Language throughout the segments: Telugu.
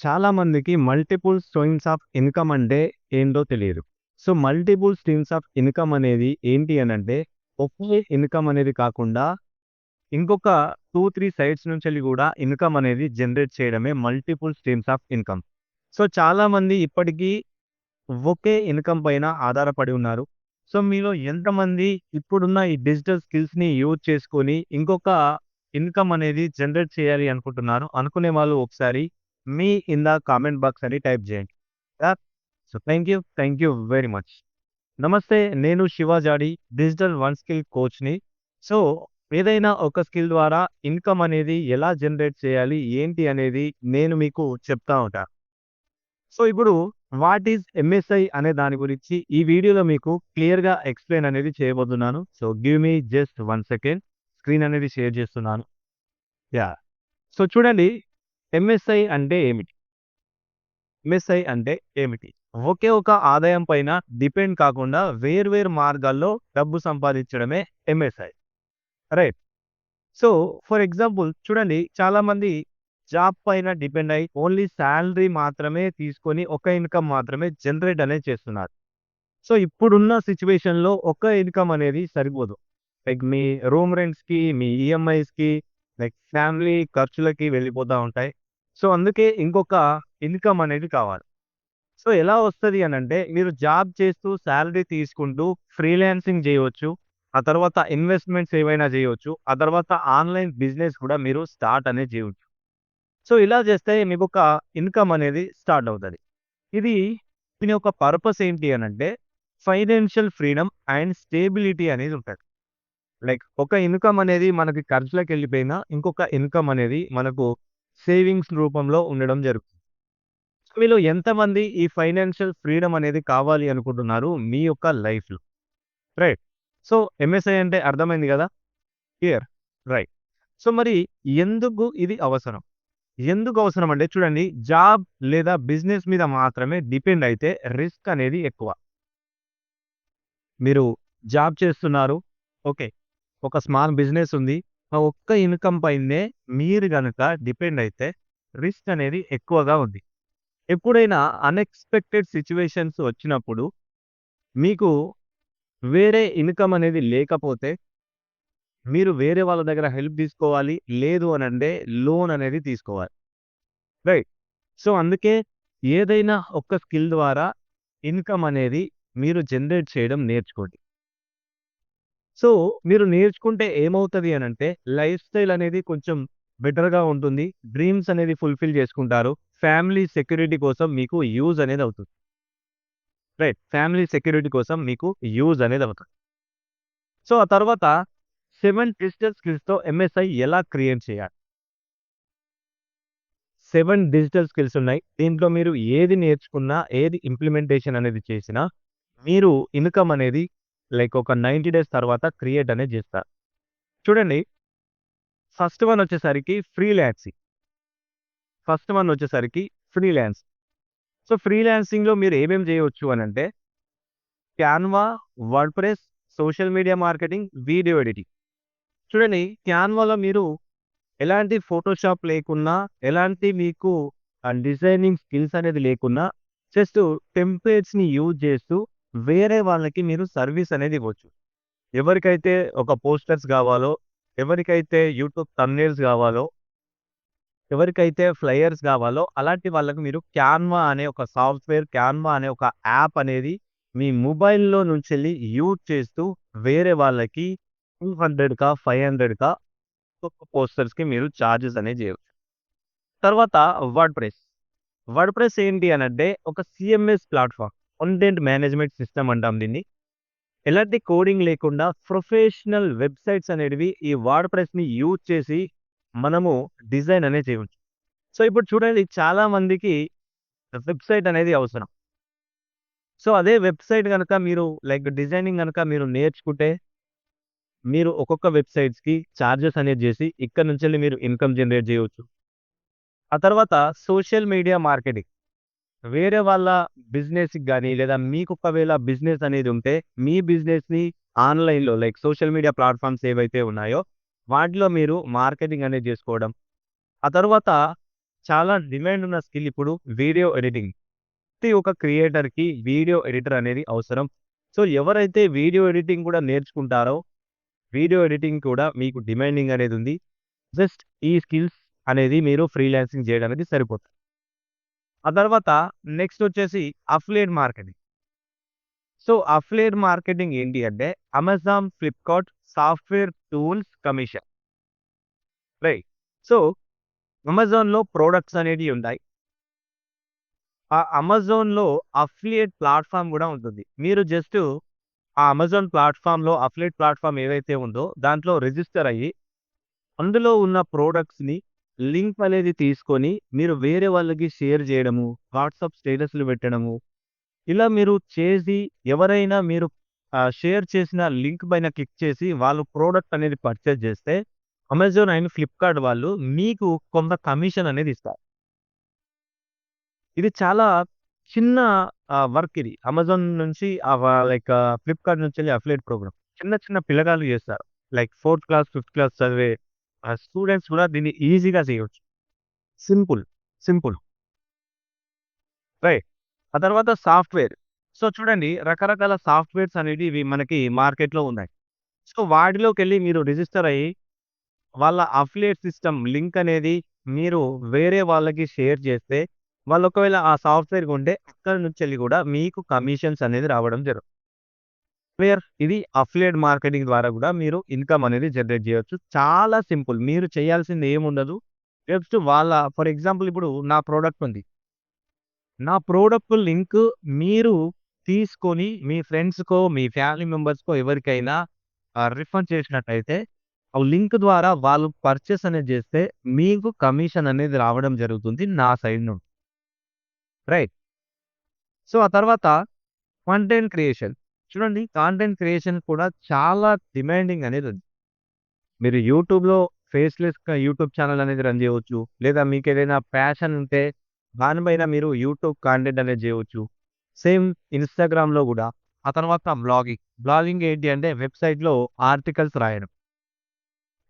చాలా మందికి మల్టిపుల్ స్ట్రీమ్స్ ఆఫ్ ఇన్కమ్ అంటే ఏంటో తెలియదు. So multiple streams of income అనేది ఏంటి అని అంటే ఒకే ఇన్కమ్ అనేది కాకుండా ఇంకొక టూ త్రీ సైడ్స్ నుంచి వెళ్ళి కూడా ఇన్కమ్ అనేది జనరేట్ చేయడమే multiple streams of income so చాలా మంది ఇప్పటికీ ఒకే ఇన్కమ్ పైన ఆధారపడి ఉన్నారు. సో మీలో ఎంతమంది ఇప్పుడున్న ఈ డిజిటల్ స్కిల్స్ని యూజ్ చేసుకొని ఇంకొక ఇన్కమ్ అనేది జనరేట్ చేయాలి అనుకుంటున్నారు? అనుకునే వాళ్ళు ఒకసారి మీ ఇన్ ద కామెంట్ బాక్స్ అని టైప్ చేయండి. So thank you thank you very much నమస్తే నేను శివాజాడి డిజిటల్ వన్ స్కిల్ కోచ్ని సో ఏదైనా ఒక స్కిల్ ద్వారా ఇన్కమ్ అనేది ఎలా జనరేట్ చేయాలి ఏంటి అనేది నేను మీకు చెప్తా ఉంటా. సో ఇప్పుడు వాట్ ఈజ్ ఎంఎస్ఐ అనే దాని గురించి ఈ వీడియోలో మీకు క్లియర్గా ఎక్స్ప్లెయిన్ అనేది చేయబోతున్నాను. So give me just one second screen అనేది షేర్ చేస్తున్నాను. యా సో చూడండి ఎంఎస్ఐ అంటే ఏమిటి? ఎంఎస్ఐ అంటే ఏమిటి? ఒకే ఒక ఆదాయం పైన డిపెండ్ కాకుండా వేర్వేరు మార్గాల్లో డబ్బు సంపాదించడమే MSI right so for example చూడండి చాలా మంది జాబ్ పైన డిపెండ్ అయ్యి ఓన్లీ శాలరీ మాత్రమే తీసుకొని ఒక ఇన్కమ్ మాత్రమే జనరేట్ అనేది చేస్తున్నారు. సో ఇప్పుడున్న సిచ్యువేషన్లో ఒక ఇన్కమ్ అనేది సరిపోదు. లైక్ మీ రూమ్ రెంట్స్కి మీ ఈఎంఐస్కి లైక్ ఫ్యామిలీ ఖర్చులకి వెళ్ళిపోతూ ఉంటాయి. సో అందుకే ఇంకొక ఇన్కమ్ అనేది కావాలి. సో ఎలా వస్తుంది అని అంటే మీరు జాబ్ చేస్తూ శాలరీ తీసుకుంటూ ఫ్రీలాన్సింగ్ చేయవచ్చు. ఆ తర్వాత ఇన్వెస్ట్మెంట్స్ ఏవైనా చేయవచ్చు. ఆ తర్వాత ఆన్లైన్ బిజినెస్ కూడా మీరు స్టార్ట్ అనేది చేయవచ్చు. సో ఇలా చేస్తే మీకు ఒక ఇన్కమ్ అనేది స్టార్ట్ అవుతుంది. ఇది దీని యొక్క పర్పస్ ఏంటి అని అంటే ఫైనాన్షియల్ ఫ్రీడమ్ అండ్ స్టేబిలిటీ అనేది ఉంటుంది. లైక్ ఒక ఇన్కమ్ అనేది మనకి ఖర్చులకు వెళ్ళిపోయినా ఇంకొక ఇన్కమ్ అనేది మనకు సేవింగ్స్ రూపంలో ఉండడం జరుగుతుంది మీలో ఎంతమంది ఈ ఫైనాన్షియల్ ఫ్రీడమ్ అనేది కావాలి అనుకుంటున్నారు మీ యొక్క లైఫ్లో? రైట్. సో ఎంఎస్ఐ అంటే అర్థమైంది కదా? క్లియర్. రైట్. సో మరి ఎందుకు ఇది అవసరం? ఎందుకు అవసరం అంటే చూడండి జాబ్ లేదా బిజినెస్ మీద మాత్రమే డిపెండ్ అయితే రిస్క్ అనేది ఎక్కువ. మీరు జాబ్ చేస్తున్నారు ఓకే. ఒక స్మాల్ బిజినెస్ ఉంది ఆ ఒక్క ఇన్కమ్ పైనే మీరు కనుక డిపెండ్ అయితే రిస్క్ అనేది ఎక్కువగా ఉంది. ఎప్పుడైనా అన్ఎక్స్పెక్టెడ్ సిచ్యువేషన్స్ వచ్చినప్పుడు మీకు వేరే ఇన్కమ్ అనేది లేకపోతే మీరు వేరే వాళ్ళ దగ్గర హెల్ప్ తీసుకోవాలి లేదు అని అంటే లోన్ అనేది తీసుకోవాలి. రైట్. సో అందుకే ఏదైనా ఒక్క స్కిల్ ద్వారా ఇన్కమ్ అనేది మీరు జనరేట్ చేయడం నేర్చుకోండి. సో మీరు నేర్చుకుంటే ఏమవుతుంది అని అంటే లైఫ్ స్టైల్ అనేది కొంచెం బెటర్గా ఉంటుంది. డ్రీమ్స్ అనేది ఫుల్ఫిల్ చేసుకుంటారు. ఫ్యామిలీ సెక్యూరిటీ కోసం మీకు యూజ్ అనేది అవుతుంది. రైట్. ఫ్యామిలీ సెక్యూరిటీ కోసం మీకు యూజ్ అనేది అవుతుంది. సో ఆ తర్వాత సెవెన్ డిజిటల్ స్కిల్స్తో ఎంఎస్ఐ ఎలా క్రియేట్ చేయాలి? సెవెన్ డిజిటల్ స్కిల్స్ ఉన్నాయి. దీంట్లో మీరు ఏది నేర్చుకున్నా ఏది ఇంప్లిమెంటేషన్ అనేది చేసినా మీరు ఇన్కమ్ అనేది లైక్ ఒక నైంటీ డేస్ తర్వాత క్రియేట్ అనేది చేస్తారు చూడండి ఫస్ట్ వన్ వచ్చేసరికి ఫ్రీలాన్సింగ్. ఫస్ట్ వన్ వచ్చేసరికి ఫ్రీలాన్స్ సో ఫ్రీలాన్సింగ్లో మీరు ఏమేమి చేయవచ్చు అని అంటే Canva WordPress social media marketing video editing. చూడండి క్యాన్వాలో మీరు ఎలాంటి ఫోటోషాప్ లేకున్నా ఎలాంటి మీకు డిజైనింగ్ స్కిల్స్ అనేది లేకున్నా జస్ట్ టెంప్లెట్స్ని యూజ్ చేస్తూ వేరే వాళ్ళకి మీరు సర్వీస్ అనేది ఇవ్వచ్చు. ఎవరికైతే ఒక పోస్టర్స్ కావాలో ఎవరికైతే యూట్యూబ్ తమ్నేల్స్ కావాలో ఎవరికైతే ఫ్లయర్స్ కావాలో అలాంటి వాళ్ళకు మీరు క్యాన్వా అనే ఒక సాఫ్ట్వేర్ క్యాన్వా అనే ఒక యాప్ అనేది మీ మొబైల్లో నుంచి వెళ్ళి యూజ్ చేస్తూ వేరే వాళ్ళకి టూ హండ్రెడ్కా ఫైవ్ హండ్రెడ్కా ఒక్కొక్క పోస్టర్స్కి మీరు ఛార్జెస్ అనేది చేయవచ్చు. తర్వాత వర్డ్ ప్రెస్. వర్డ్ ప్రెస్ ఏంటి అనంటే ఒక CMS platform. Content management system అంటాం దీన్ని. ఎలాంటి కోడింగ్ లేకుండా ప్రొఫెషనల్ వెబ్సైట్స్ అనేటివి ఈ వార్డ్ ప్రెస్ని యూజ్ చేసి మనము డిజైన్ అనేది చేయవచ్చు. సో ఇప్పుడు చూడండి చాలా మందికి వెబ్సైట్ అనేది అవసరం. సో అదే వెబ్సైట్ కనుక మీరు లైక్ డిజైనింగ్ కనుక మీరు నేర్చుకుంటే మీరు ఒక్కొక్క వెబ్సైట్స్కి ఛార్జెస్ అనేది చేసి ఇక్కడ నుంచి వెళ్ళి మీరు ఇన్కమ్ జనరేట్ చేయవచ్చు. ఆ తర్వాత సోషల్ మీడియా మార్కెటింగ్ వేరే వాళ్ళ బిజినెస్కి కానీ లేదా మీకు ఒకవేళ బిజినెస్ అనేది ఉంటే మీ బిజినెస్ని ఆన్లైన్లో లైక్ సోషల్ మీడియా ప్లాట్ఫామ్స్ ఏవైతే ఉన్నాయో వాటిలో మీరు మార్కెటింగ్ అనేది చేసుకోవడం ఆ తర్వాత చాలా డిమాండ్ ఉన్న స్కిల్ ఇప్పుడు వీడియో ఎడిటింగ్. ప్రతి ఒక్క క్రియేటర్‌కి వీడియో ఎడిటర్ అనేది అవసరం. సో, ఎవరైతే వీడియో ఎడిటింగ్ కూడా నేర్చుకుంటారో, వీడియో ఎడిటింగ్ కూడా మీకు డిమాండింగ్ అనేది ఉంది. జస్ట్ ఈ స్కిల్స్ అనేది మీరు ఫ్రీలాన్సింగ్ చేయడానికి సరిపోతుంది. ఆ తర్వాత నెక్స్ట్ వచ్చేసి affiliate marketing. So, affiliate marketing ఏంటి అంటే Amazon, Flipkart software tools commission. Right. So, అమెజాన్‌లో ప్రొడక్ట్స్ అనేవి ఉంటాయి. ఆ అమెజాన్‌లో అఫ్లియేట్ ప్లాట్ఫామ్ కూడా ఉంటుంది. మీరు జస్ట్ ఆ అమెజాన్ ప్లాట్ఫామ్లో అఫ్లియేట్ ప్లాట్ఫామ్ ఏదైతే ఉందో దాంట్లో రిజిస్టర్ అయ్యి, అందులో ఉన్న ప్రొడక్ట్స్‌ని లింక్ అనేది తీసుకొని మీరు వేరే వాళ్ళకి షేర్ చేయడము, వాట్సాప్ స్టేటస్‌లు పెట్టడము, ఇలా మీరు చేసి ఎవరైనా మీరు షేర్ చేసిన లింక్ పైన క్లిక్ చేసి వాళ్ళు ప్రోడక్ట్ అనేది పర్చేజ్ చేస్తే అమెజాన్ అండ్ ఫ్లిప్‌కార్ట్ వాళ్ళు మీకు కొంత కమిషన్ అనేది ఇస్తారు. ఇది చాలా చిన్న వర్క్ ఇది. అమెజాన్ నుంచి లైక్ ఫ్లిప్‌కార్ట్ నుంచి అఫిలేట్ ప్రోగ్రామ్. చిన్న చిన్న పిల్లగాళ్ళు చేస్తారు. Like fourth class, fifth class చదివే స్టూడెంట్స్ కూడా దీన్ని ఈజీగా చేయొచ్చు. సింపుల్. సింపుల్. రైట్. ఆ తర్వాత సాఫ్ట్‌వేర్. సో, చూడండి రకరకాల సాఫ్ట్‌వేర్స్ అనేవి మనకి మార్కెట్‌లో ఉన్నాయి. సో, వాటిలోకెళ్ళి మీరు రిజిస్టర్ అయ్యి, వాళ్ళ అఫిలియేట్ సిస్టమ్ లింక్ అనేది మీరు వేరే వాళ్ళకి షేర్ చేస్తే, వాళ్ళు ఒకవేళ ఆ సాఫ్ట్‌వేర్ కొంటే అక్కడి వెళ్ళి కూడా మీకు కమిషన్స్ అనేది రావడం జరుగుతుంది. క్లియర్. ఇది అఫిలియేట్ మార్కెటింగ్ ద్వారా కూడా మీరు ఇన్‌కమ్ అనేది జనరేట్ చేయవచ్చు చాలా సింపుల్. మీరు చేయాల్సింది ఏముండదు. జస్ట్ వాళ్ళ ఫర్ ఎగ్జాంపుల్ ఇప్పుడు నా ప్రోడక్ట్ ఉంది. నా ప్రోడక్ట్ లింక్ మీరు తీసుకొని మీ ఫ్రెండ్స్‌కో, మీ ఫ్యామిలీ మెంబర్స్‌కో ఎవరికైనా రిఫండ్ రిఫర్ చేసినట్టయితే, ఆ లింక్ ద్వారా వాళ్ళు పర్చేస్ అనేది చేస్తే మీకు కమిషన్ అనేది రావడం జరుగుతుంది నా సైడ్ నుండి. రైట్. సో, ఆ తర్వాత కంటెంట్ క్రియేషన్. చూడండి కాంటెంట్ క్రియేషన్ కూడా చాలా డిమాండింగ్ అనేది ఉంది. మీరు యూట్యూబ్‌లో ఫేస్లెస్ యూట్యూబ్ ఛానల్ అనేది రన్ చేయవచ్చు. లేదా మీకు ఏదైనా ప్యాషన్ ఉంటే దానిపైన మీరు యూట్యూబ్ కాంటెంట్ అనేది చేయవచ్చు. సేమ్ ఇన్‌స్టాగ్రామ్‌లో కూడా ఆ తర్వాత బ్లాగింగ్. బ్లాగింగ్ ఏంటి అంటే వెబ్‌సైట్‌లో ఆర్టికల్స్ రాయడం.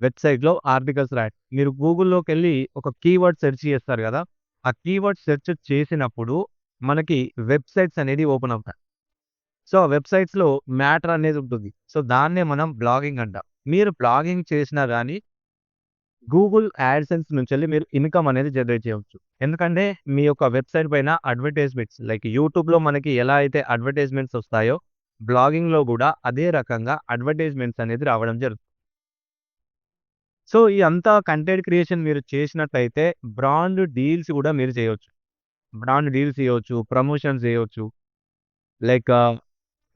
వెబ్‌సైట్‌లో ఆర్టికల్స్ రాయడం. మీరు గూగుల్లోకి వెళ్ళి ఒక కీవర్డ్ సెర్చ్ చేస్తారు కదా ఆ కీవర్డ్ సెర్చ్ చేసినప్పుడు మనకి వెబ్‌సైట్స్ అనేది ఓపెన్ అవుతాయి. సో, ఆ వెబ్‌సైట్స్‌లో మ్యాటర్ అనేది ఉంటుంది. సో, దాన్నే మనం బ్లాగింగ్ అంటాం. మీరు బ్లాగింగ్ చేసినా కానీ గూగుల్ యాడ్‌సెన్స్ వెళ్ళి మీరు ఇన్‌కమ్ అనేది జనరేట్ చేయవచ్చు. ఎందుకంటే మీ యొక్క వెబ్‌సైట్ పైన అడ్వర్టైజ్‌మెంట్స్ లైక్ యూట్యూబ్‌లో మనకి ఎలా అయితే అడ్వర్టైజ్‌మెంట్స్ వస్తాయో, బ్లాగింగ్‌లో కూడా అదే రకంగా అడ్వర్టైజ్‌మెంట్స్ అనేది రావడం జరుగుతుంది. సో, ఈ అంతా కంటెంట్ క్రియేషన్ మీరు చేసినట్లయితే బ్రాండ్ డీల్స్ కూడా మీరు చేయవచ్చు బ్రాండ్ డీల్స్ చేయవచ్చు ప్రమోషన్స్ చేయవచ్చు లైక్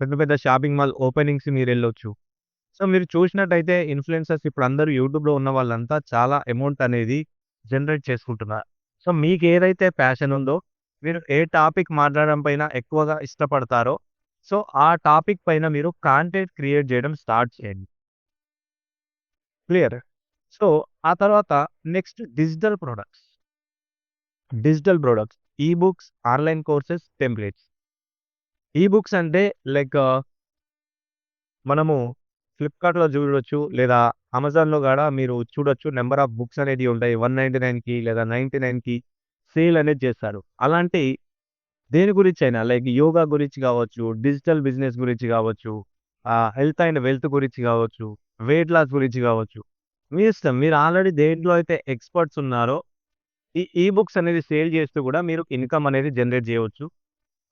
పెద్ద పెద్ద షాపింగ్ మాల్ ఓపెనింగ్స్ మీరు వెళ్ళొచ్చు సో, మీరు చూసినట్టయితే ఇన్‌ఫ్లుయెన్సర్స్ ఇప్పుడు అందరూ యూట్యూబ్‌లో ఉన్న వాళ్ళంతా చాలా అమౌంట్ అనేది జనరేట్ చేసుకుంటున్నారు. సో, మీకు ఏదైతే ప్యాషన్ ఉందో, మీరు ఏ టాపిక్ మాట్లాడడం పైన ఎక్కువగా ఇష్టపడతారో, సో, ఆ టాపిక్ పైన మీరు కాంటెంట్ క్రియేట్ చేయడం స్టార్ట్ చేయండి. క్లియర్. సో, ఆ తర్వాత next digital products. Digital products. Ebooks, online courses, templates ebooks అంటే లైక్ uh, మనము ఫ్లిప్‌కార్ట్‌లో చూడొచ్చు. లేదా అమెజాన్‌లో కూడా మీరు చూడొచ్చు. నెంబర్ ఆఫ్ బుక్స్ అనేది ఉంటాయి. 199కి లేదా 99కి సేల్ అనేది చేస్తారు. అలాంటి దేని గురించి అయినా లైక్ యోగా గురించి కావచ్చు, డిజిటల్ బిజినెస్ గురించి కావచ్చు, హెల్త్ అండ్ వెల్త్ గురించి కావచ్చు, వెయిట్ లాస్ గురించి కావచ్చు. మీ ఇష్టం. మీరు ఆల్రెడీ దేంట్లో అయితే ఎక్స్‌పర్ట్స్ ఉన్నారో, ఈ ఈ బుక్స్ అనేది సేల్ చేస్తూ కూడా మీరు ఇన్‌కమ్ అనేది జనరేట్ చేయవచ్చు.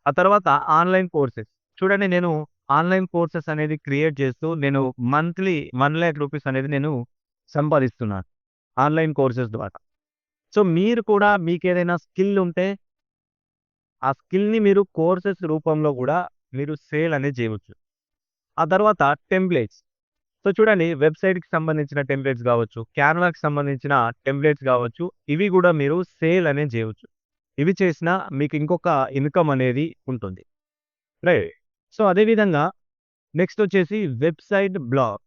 ఆ తర్వాత ఆన్‌లైన్ కోర్సెస్. చూడండి నేను ఆన్‌లైన్ కోర్సెస్ అనేది క్రియేట్ చేస్తూ నేను మంత్లీ వన్ ల్యాక్ రూపీస్ అనేది నేను సంపాదిస్తున్నాను. ఆన్‌లైన్ కోర్సెస్ ద్వారా. సో, మీరు కూడా మీకు ఏదైనా స్కిల్ ఉంటే ఆ స్కిల్‌ని మీరు కోర్సెస్ రూపంలో కూడా మీరు సేల్ అనేది చేయవచ్చు. ఆ తర్వాత టెంప్లేట్స్. సో, చూడండి వెబ్‌సైట్‌కి సంబంధించిన టెంప్లేట్స్ కావచ్చు క్యాన్వాకి సంబంధించిన టెంప్లెట్స్ కావచ్చు ఇవి కూడా మీరు సేల్ అనేది చేయవచ్చు. ఇవి చేసినా మీకు ఇంకొక ఇన్‌కమ్ అనేది ఉంటుంది. రైట్. సో, అదేవిధంగా నెక్స్ట్ వచ్చేసి వెబ్‌సైట్ బ్లాగ్.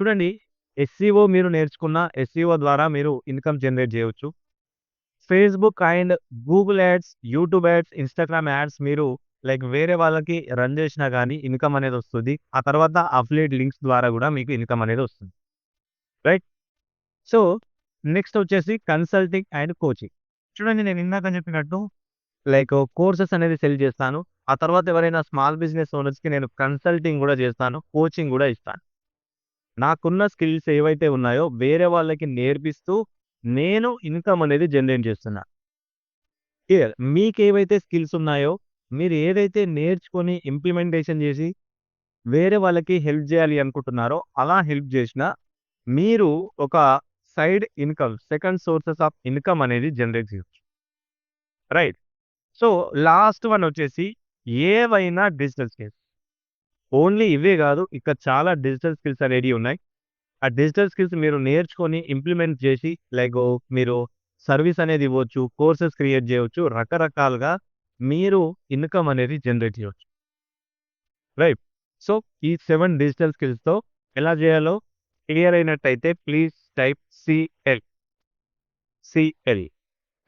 చూడండి ఎస్సీఓ మీరు నేర్చుకున్న ఎస్సీఓ ద్వారా మీరు ఇన్‌కమ్ జనరేట్ చేయవచ్చు. Facebook and Google ads, YouTube ads, Instagram ads మీరు లైక్ వేరే వాళ్ళకి రన్ చేసినా కానీ ఇన్‌కమ్ అనేది వస్తుంది. ఆ తర్వాత అఫ్లేట్ లింక్స్ ద్వారా కూడా మీకు ఇన్‌కమ్ అనేది వస్తుంది. రైట్. సో, నెక్స్ట్ వచ్చేసి కన్సల్టింగ్ అండ్ కోచింగ్. చూడండి నేను ఇందాక చెప్పినట్టు లైక్ కోర్సెస్ అనేది సెల్ చేస్తాను. ఆ తర్వాత ఎవరైనా స్మాల్ బిజినెస్ ఓనర్స్‌కి నేను కన్సల్టింగ్ కూడా చేస్తాను. కోచింగ్ కూడా ఇస్తాను. నాకున్న స్కిల్స్ ఏవైతే ఉన్నాయో వేరే వాళ్ళకి నేర్పిస్తూ నేను ఇన్‌కమ్ అనేది జనరేట్ చేస్తున్నా. క్లియర్. ఏవైతే స్కిల్స్ ఉన్నాయో మీరు ఏదైతే నేర్చుకొని ఇంప్లిమెంటేషన్ చేసి వేరే వాళ్ళకి హెల్ప్ చేయాలి అనుకుంటున్నారో అలా హెల్ప్ చేసినా మీరు ఒక side income second sources of income అనేది జనరేట్ చేయొచ్చు. రైట్. సో లాస్ట్ వన్ వచ్చేసి ఏవైనా డిజిటల్ స్కిల్స్. ఓన్లీ ఇవే కాదు ఇక్కడ చాలా డిజిటల్ స్కిల్స్ అనేవి ఉన్నాయి. ఆ డిజిటల్ స్కిల్స్ మీరు నేర్చుకొని ఇంప్లిమెంట్ చేసి లైక్ మీరు సర్వీస్ అనేది ఇవ్వచ్చు. కోర్సెస్ క్రియేట్ చేయవచ్చు రకరకాలుగా మీరు ఇన్‌కమ్ అనేది జనరేట్ చేయవచ్చు రైట్. సో ఈ సెవెన్ డిజిటల్ స్కిల్స్‌తో ఎలా చేయాలో క్లియర్ అయినట్టయితే please type CL. CL.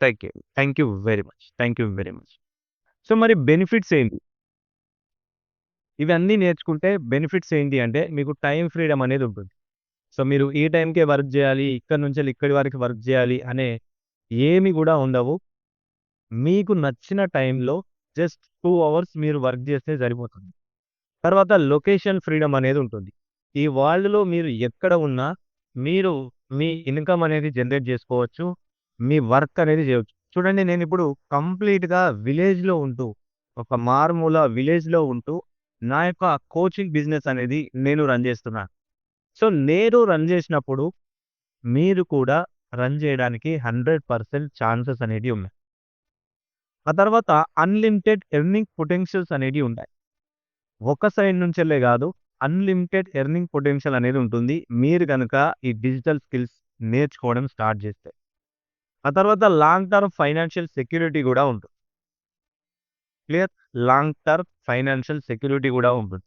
Thank you. Thank you very much. Thank you very much. So మరి బెనిఫిట్స్ ఏంటి? ఇవన్నీ నేర్చుకుంటే బెనిఫిట్స్ ఏంటి అంటే మీకు టైం ఫ్రీడమ్ అనేది ఉంటుంది. సో మీరు ఈ టైంకే వర్క్ చేయాలి. ఇక్కడి నుంచి ఇక్కడి వరకు వర్క్ చేయాలి అనే ఏమి కూడా ఉండవు. మీకు నచ్చిన టైంలో జస్ట్ టూ అవర్స్ మీరు వర్క్ చేస్తే సరిపోతుంది. తర్వాత లొకేషన్ ఫ్రీడమ్ అనేది ఉంటుంది. ఈ వరల్డ్‌లో మీరు ఎక్కడ ఉన్నా మీరు మీ ఇన్‌కమ్ అనేది జనరేట్ చేసుకోవచ్చు. మీ వర్క్ అనేది చేయవచ్చు చూడండి నేను ఇప్పుడు కంప్లీట్‌గా విలేజ్‌లో ఉంటూ ఒక మారుమూల విలేజ్‌లో ఉంటూ నా యొక్క కోచింగ్ బిజినెస్ అనేది నేను రన్ చేస్తున్నాను. సో నేను రన్ చేసినప్పుడు మీరు కూడా రన్ చేయడానికి 100% ఛాన్సెస్ అనేవి ఉన్నాయి. ఆ తర్వాత అన్‌లిమిటెడ్ ఎర్నింగ్ పొటెన్షియల్స్ అనేవి ఉంటాయి. ఒక సైడ్ నుంచెల్లే కాదు అన్‌లిమిటెడ్ ఎర్నింగ్ పొటెన్షియల్ అనేది ఉంటుంది. మీరు కనుక ఈ డిజిటల్ స్కిల్స్ నేర్చుకోవడం స్టార్ట్ చేస్తే. ఆ తర్వాత లాంగ్ టర్మ్ ఫైనాన్షియల్ సెక్యూరిటీ కూడా ఉంటుంది. Clear. Long term financial security కూడా ఉంటుంది.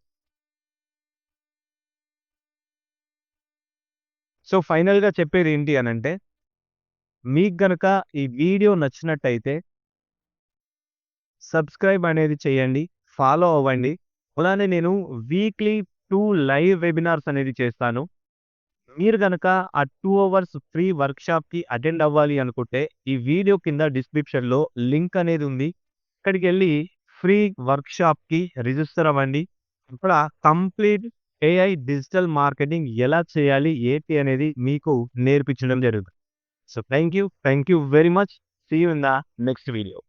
సో ఫైనల్‌గా చెప్పేది ఏంటి అని అంటే మీకు గనక ఈ వీడియో నచ్చినట్టయితే సబ్స్క్రైబ్ అనేది చేయండి. ఫాలో అవ్వండి. అలానే నేను వీక్లీ టూ లైవ్ వెబినార్స్ అనేది చేస్తాను. మీరు కనుక ఆ టూ అవర్స్ ఫ్రీ వర్క్‌షాప్‌కి అటెండ్ అవ్వాలి అనుకుంటే ఈ వీడియో కింద డిస్క్రిప్షన్‌లో లింక్ అనేది ఉంది. ఇక్కడికి వెళ్ళి ఫ్రీ వర్క్‌షాప్‌కి రిజిస్టర్ అవ్వండి. ఇక్కడ కంప్లీట్ ఏఐ డిజిటల్ మార్కెటింగ్ ఎలా చేయాలి, ఏంటి అనేది మీకు నేర్పించడం జరుగుతుంది. So thank you. Thank you very much. See you in the next video.